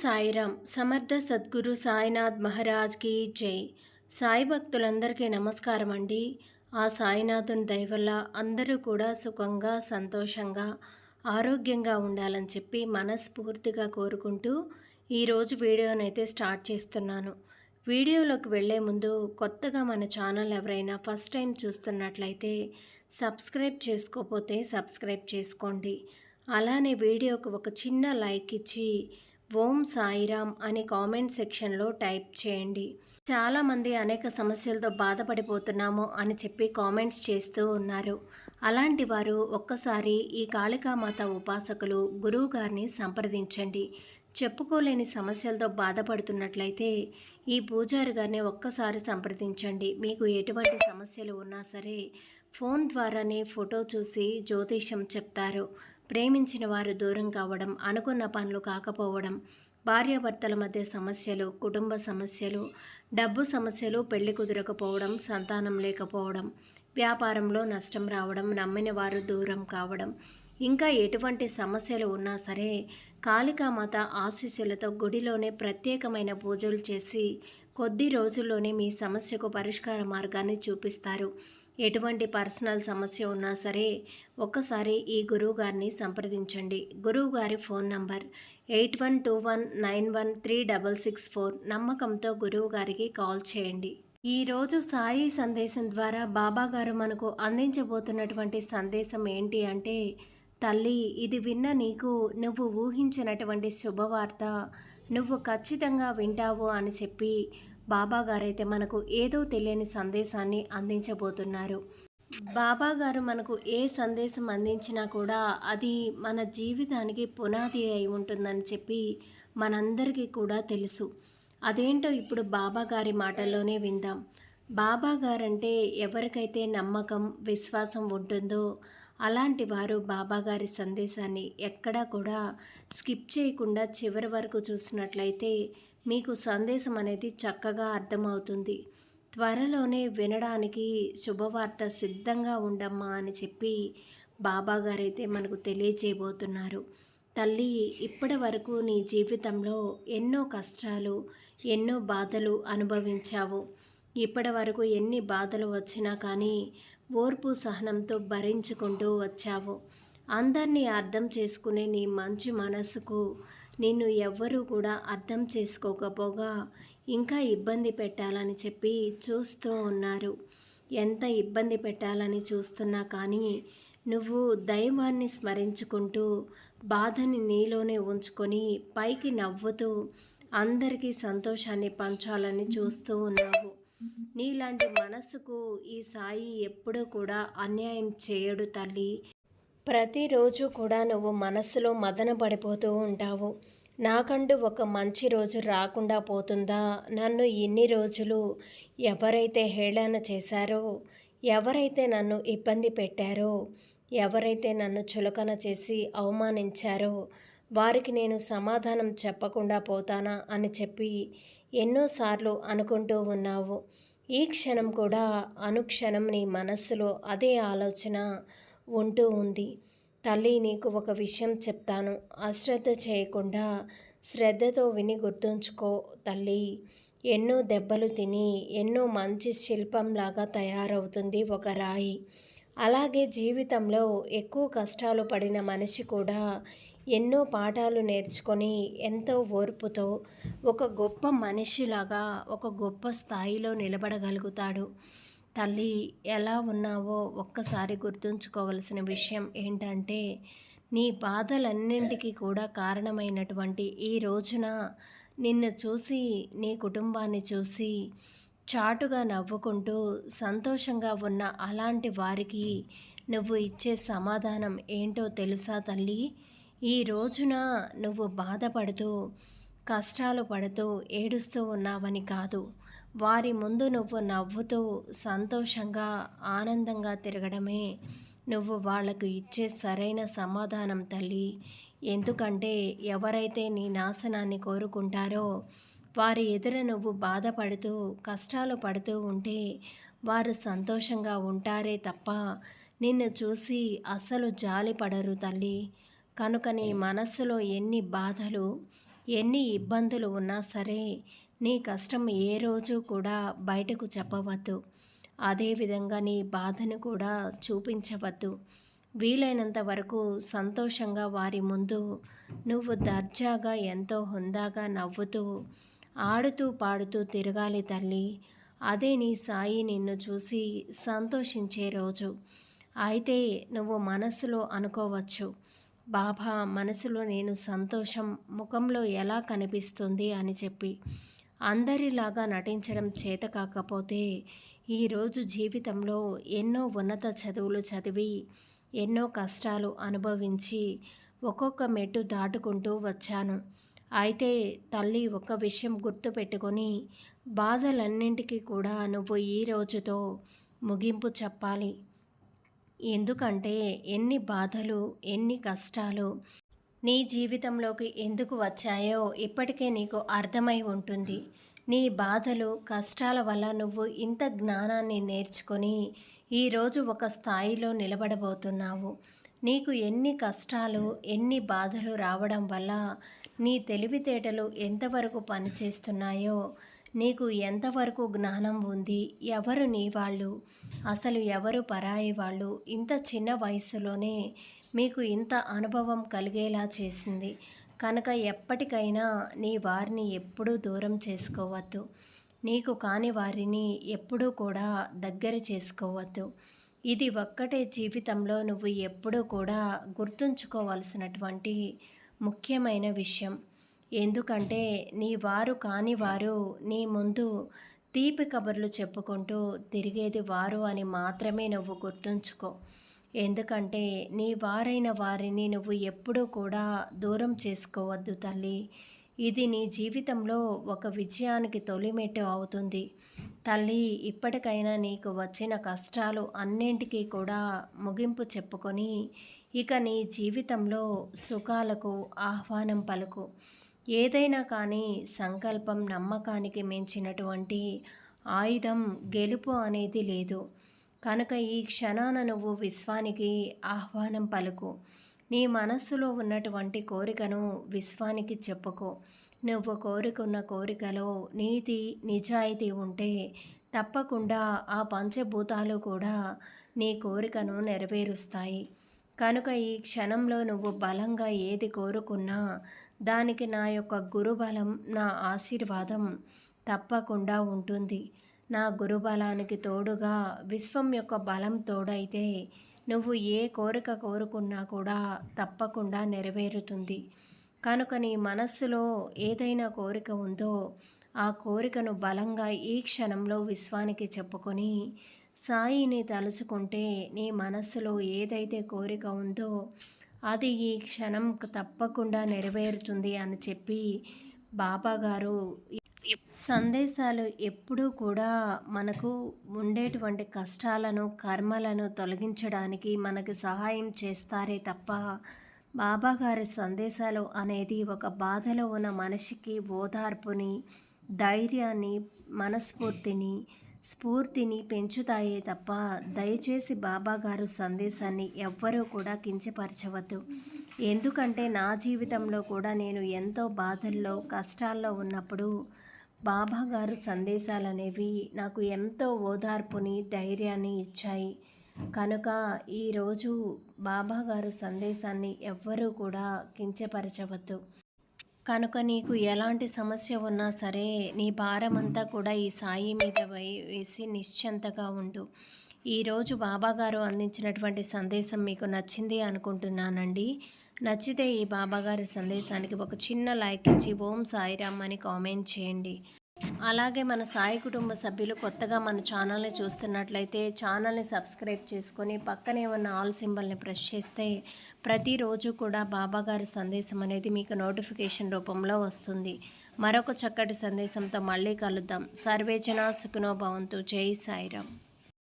సాయిరామ్ సమర్థ సద్గురు సాయినాథ్ మహారాజ్కి జై. సాయి భక్తులందరికీ నమస్కారం అండి. ఆ సాయినాథుని దయవల్ల అందరూ కూడా సుఖంగా సంతోషంగా ఆరోగ్యంగా ఉండాలని చెప్పి మనస్ఫూర్తిగా కోరుకుంటూ ఈరోజు వీడియోనైతే స్టార్ట్ చేస్తున్నాను. వీడియోలోకి వెళ్ళే ముందు కొత్తగా మన ఛానల్ ఎవరైనా ఫస్ట్ టైం చూస్తున్నట్లయితే సబ్స్క్రైబ్ చేసుకోకపోతే సబ్స్క్రైబ్ చేసుకోండి. అలానే వీడియోకు ఒక చిన్న లైక్ ఇచ్చి ఓం సాయిరామ్ అని కామెంట్ సెక్షన్లో టైప్ చేయండి. చాలామంది అనేక సమస్యలతో బాధపడిపోతున్నాము అని చెప్పి కామెంట్స్ చేస్తూ ఉన్నారు. అలాంటి వారు ఒక్కసారి ఈ కాళికామాత ఉపాసకులు గురువు గారిని సంప్రదించండి. చెప్పుకోలేని సమస్యలతో బాధపడుతున్నట్లయితే ఈ పూజారి గారిని ఒక్కసారి సంప్రదించండి. మీకు ఎటువంటి సమస్యలు ఉన్నా సరే ఫోన్ ద్వారానే ఫోటో చూసి జ్యోతిష్యం చెప్తారు. ప్రేమించిన వారు దూరం కావడం అనుకున్న పనులు కాకపోవడం భార్యాభర్తల మధ్య సమస్యలు కుటుంబ సమస్యలు డబ్బు సమస్యలు పెళ్ళి కుదరకపోవడం సంతానం లేకపోవడం వ్యాపారంలో నష్టం రావడం నమ్మిన వారు దూరం కావడం ఇంకా ఎటువంటి సమస్యలు ఉన్నా సరే కాళికామాత ఆశీస్సులతో గుడిలోనే ప్రత్యేకమైన పూజలు చేసి కొద్ది రోజుల్లోనే మీ సమస్యకు పరిష్కార మార్గాన్ని చూపిస్తారు. ఎటువంటి పర్సనల్ సమస్య ఉన్నా సరే ఒక్కసారి ఈ గురువు గారిని సంప్రదించండి. గురువు గారి phone number eight one two one nine one three double six four. నమ్మకంతో గురువు గారికి కాల్ చేయండి. ఈరోజు సాయి సందేశం ద్వారా బాబా గారు మనకు అందించబోతున్నటువంటి సందేశం ఏంటి అంటే తల్లి ఇది విన్న నీకు నువ్వు ఊహించినటువంటి శుభవార్త నువ్వు ఖచ్చితంగా వింటావు అని చెప్పి బాబా గారైతే మనకు ఏదో తెలియని సందేశాన్ని అందించబోతున్నారు. బాబా గారు మనకు ఏ సందేశం అందించినా కూడా అది మన జీవితానికి పునాది అయి ఉంటుందని చెప్పి మనందరికీ కూడా తెలుసు. అదేంటో ఇప్పుడు బాబా గారి మాటల్లోనే విందాం. బాబా గారంటే ఎవరికైతే నమ్మకం విశ్వాసం ఉంటుందో అలాంటి వారు బాబాగారి సందేశాన్ని ఎక్కడా కూడా స్కిప్ చేయకుండా చివరి వరకు చూసినట్లయితే మీకు సందేశం అనేది చక్కగా అర్థమవుతుంది. త్వరలోనే వినడానికి శుభవార్త సిద్ధంగా ఉండమ్మా అని చెప్పి బాబాగారైతే మనకు తెలియజేయబోతున్నారు తల్లి ఇప్పటి వరకు నీ జీవితంలో ఎన్నో కష్టాలు ఎన్నో బాధలు అనుభవించావు. ఇప్పటి వరకు ఎన్ని బాధలు వచ్చినా కానీ ఓర్పు సహనంతో భరించుకుంటూ వచ్చావు. అందరినీ అర్థం చేసుకునే నీ మంచి మనసుకు నిన్ను ఎవ్వరూ కూడా అర్థం చేసుకోకపోగా ఇంకా ఇబ్బంది పెట్టాలని చెప్పి చూస్తూ ఉన్నారు. ఎంత ఇబ్బంది పెట్టాలని చూస్తున్నా కానీ నువ్వు దైవాన్ని స్మరించుకుంటూ బాధని నీలోనే ఉంచుకొని పైకి నవ్వుతూ అందరికీ సంతోషాన్ని పంచాలని చూస్తూ ఉన్నావు. నీలాంటి మనసుకు ఈ సాయి ఎప్పుడూ కూడా అన్యాయం చేయడు తల్లి. ప్రతిరోజు కూడా నువ్వు మనస్సులో మదన పడిపోతూ ఉంటావు. నాకంటూ ఒక మంచి రోజు రాకుండా పోతుందా? నన్ను ఇన్ని రోజులు ఎవరైతే హేళన చేశారో ఎవరైతే నన్ను ఇబ్బంది పెట్టారో ఎవరైతే నన్ను చులకన చేసి అవమానించారో వారికి నేను సమాధానం చెప్పకుండా పోతానా అని చెప్పి ఎన్నోసార్లు అనుకుంటూ ఉన్నావు. ఈ క్షణం కూడా అనుక్షణం నీ మనస్సులో అదే ఆలోచన ఉంటూ ఉంది. తల్లి నీకు ఒక విషయం చెప్తాను. అశ్రద్ధ చేయకుండా శ్రద్ధతో విని గుర్తుంచుకో తల్లి. ఎన్నో దెబ్బలు తిని ఎన్నో మంచి శిల్పంలాగా తయారవుతుంది ఒక రాయి. అలాగే జీవితంలో ఎక్కువ కష్టాలు పడిన మనిషి కూడా ఎన్నో పాఠాలు నేర్చుకొని ఎంతో ఓర్పుతో ఒక గొప్ప మనిషిలాగా ఒక గొప్ప స్థాయిలో నిలబడగలుగుతాడు. తల్లి ఎలా ఉన్నావో ఒక్కసారి గుర్తుంచుకోవలసిన విషయం ఏంటంటే నీ బాధలన్నింటికీ కూడా కారణమైనటువంటి ఈ రోజున నిన్ను చూసి నీ కుటుంబాన్ని చూసి చాటుగా నవ్వుకుంటూ సంతోషంగా ఉన్న అలాంటి వారికి నువ్వు ఇచ్చే సమాధానం ఏంటో తెలుసా తల్లి? ఈ రోజున నువ్వు బాధపడుతూ కష్టాలు పడుతూ ఏడుస్తూ ఉన్నావని కాదు. వారి ముందు నువ్వు నవ్వుతూ సంతోషంగా ఆనందంగా తిరగడమే. నువ్వు వాళ్ళకు ఇచ్చే సరైన సమాధానం తల్లి. ఎందుకంటే ఎవరైతే నీ నాశనాన్ని కోరుకుంటారో వారి ఎదుర నువ్వు బాధపడుతూ కష్టాలు పడుతూ ఉంటే వారు సంతోషంగా ఉంటారే తప్ప నిన్ను చూసి అస్సలు జాలి పడరు తల్లి. కనుక నీ మనస్సులో ఎన్ని బాధలు ఎన్ని ఇబ్బందులు ఉన్నా సరే నీ కష్టం ఏ రోజు కూడా బయటకు చెప్పవద్దు. అదేవిధంగా నీ బాధను కూడా చూపించవద్దు. వీలైనంత వరకు సంతోషంగా వారి ముందు నువ్వు దర్జాగా ఎంతో హుందాగా నవ్వుతూ ఆడుతూ పాడుతూ తిరగాలి తల్లి. అదే నీ సాయి నిన్ను చూసి సంతోషించే రోజు. అయితే నువ్వు మనసులో అనుకోవచ్చు బాబా మనసులో నేను సంతోషం ముఖంలో ఎలా కనిపిస్తుంది అని చెప్పి. అందరిలాగా నటించడం చేత కాకపోతే ఈరోజు జీవితంలో ఎన్నో ఉన్నత చదువులు చదివి ఎన్నో కష్టాలు అనుభవించి ఒక్కొక్క మెట్టు దాటుకుంటూ వచ్చాను. అయితే తల్లి ఒక విషయం గుర్తుపెట్టుకొని బాధలన్నింటికీ కూడా నువ్వు ఈ రోజుతో ముగింపు చెప్పాలి. ఎందుకంటే ఎన్ని బాధలు ఎన్ని కష్టాలు నీ జీవితంలోకి ఎందుకు వచ్చాయో ఇప్పటికే నీకు అర్థమై ఉంటుంది. నీ బాధలు కష్టాల వల్ల నువ్వు ఇంత జ్ఞానాన్ని నేర్చుకొని ఈరోజు ఒక స్థాయిలో నిలబడబోతున్నావు. నీకు ఎన్ని కష్టాలు ఎన్ని బాధలు రావడం వల్ల నీ తెలివితేటలు ఎంతవరకు పనిచేస్తున్నాయో నీకు ఎంతవరకు జ్ఞానం ఉంది ఎవరు నీ వాళ్ళు అసలు ఎవరు పరాయి వాళ్ళు ఇంత చిన్న వయసులోనే మీకు ఇంత అనుభవం కలిగేలా చేసింది. కనుక ఎప్పటికైనా నీ వారిని ఎప్పుడూ దూరం చేసుకోవద్దు. నీకు కాని వారిని ఎప్పుడూ కూడా దగ్గర చేసుకోవద్దు. ఇది ఒక్కటే జీవితంలో నువ్వు ఎప్పుడూ కూడా గుర్తుంచుకోవాల్సినటువంటి ముఖ్యమైన విషయం. ఎందుకంటే నీ వారు కాని వారు నీ ముందు తీపి కబుర్లు చెప్పుకుంటూ తిరిగేది వారు అని మాత్రమే నువ్వు గుర్తుంచుకో. ఎందుకంటే నీ వారైన వారిని నువ్వు ఎప్పుడూ కూడా దూరం చేసుకోవద్దు తల్లి. ఇది నీ జీవితంలో ఒక విజయానికి తొలిమెట్టు అవుతుంది. తల్లి ఇప్పటికైనా నీకు వచ్చిన కష్టాలు అన్నింటికీ కూడా ముగింపు చెప్పుకొని ఇక నీ జీవితంలో సుఖాలకు ఆహ్వానం పలుకు. ఏదైనా కానీ సంకల్పం నమ్మకానికి మించినటువంటి ఆయుధం గెలుపు అనేది లేదు. కనుక ఈ క్షణాన నువ్వు విశ్వానికి ఆహ్వానం పలుకు. నీ మనస్సులో ఉన్నటువంటి కోరికను విశ్వానికి చెప్పుకో. నువ్వు కోరుకున్న కోరికలో నీతి నిజాయితీ ఉంటే తప్పకుండా ఆ పంచభూతాలు కూడా నీ కోరికను నెరవేరుస్తాయి. కనుక ఈ క్షణంలో నువ్వు బలంగా ఏది కోరుకున్నా దానికి నా యొక్క గురుబలం నా ఆశీర్వాదం తప్పకుండా ఉంటుంది. నా గురుబలానికి తోడుగా విశ్వం యొక్క బలం తోడైతే నువ్వు ఏ కోరిక కోరుకున్నా కూడా తప్పకుండా నెరవేరుతుంది. కనుక నీ మనస్సులో ఏదైనా కోరిక ఉందో ఆ కోరికను బలంగా ఈ క్షణంలో విశ్వానికి చెప్పుకొని సాయిని తలుచుకుంటే నీ మనస్సులో ఏదైతే కోరిక ఉందో అది ఈ క్షణం తప్పకుండా నెరవేరుతుంది అని చెప్పి బాబాగారు సందేశాలు ఎప్పుడూ కూడా మనకు ఉండేటువంటి కష్టాలను కర్మలను తొలగించడానికి మనకు సహాయం చేస్తారే తప్ప బాబాగారి సందేశాలు అనేది ఒక బాధలో ఉన్న మనిషికి ఓదార్పుని ధైర్యాన్ని మనస్ఫూర్తిని స్ఫూర్తిని పెంచుతాయే తప్ప దయచేసి బాబాగారు సందేశాన్ని ఎవ్వరూ కూడా కించపరచవద్దు. ఎందుకంటే నా జీవితంలో కూడా నేను ఎంతో బాధల్లో కష్టాల్లో ఉన్నప్పుడు బాబా గారు సందేశాలు అనేవి నాకు ఎంతో ఓదార్పుని ధైర్యాన్ని ఇచ్చాయి. కనుక ఈరోజు బాబా గారు సందేశాన్ని ఎవ్వరూ కూడా కించపరచవద్దు. కనుక నీకు ఎలాంటి సమస్య ఉన్నా సరే నీ భారమంతా కూడా ఈ సాయి మీద వేసి నిశ్చంతగా ఉండు. ఈరోజు బాబాగారు అందించినటువంటి సందేశం మీకు నచ్చింది అనుకుంటున్నానండి. నచ్చితే ఈ బాబాగారి సందేశానికి ఒక చిన్న లైక్ ఇచ్చి ఓం సాయిరామ్ అని కామెంట్ చేయండి. అలాగే మన సాయి కుటుంబ సభ్యులు కొత్తగా మన ఛానల్ని చూస్తున్నట్లయితే ఛానల్ని సబ్స్క్రైబ్ చేసుకొని పక్కనే ఉన్న ఆల్ సింబల్ని ప్రెస్ చేస్తే ప్రతిరోజు కూడా బాబాగారి సందేశం అనేది మీకు నోటిఫికేషన్ రూపంలో వస్తుంది. మరొక చక్కటి సందేశంతో మళ్ళీ కలుద్దాం. సర్వేచన సుఖనోభవంతు జై సాయిరామ్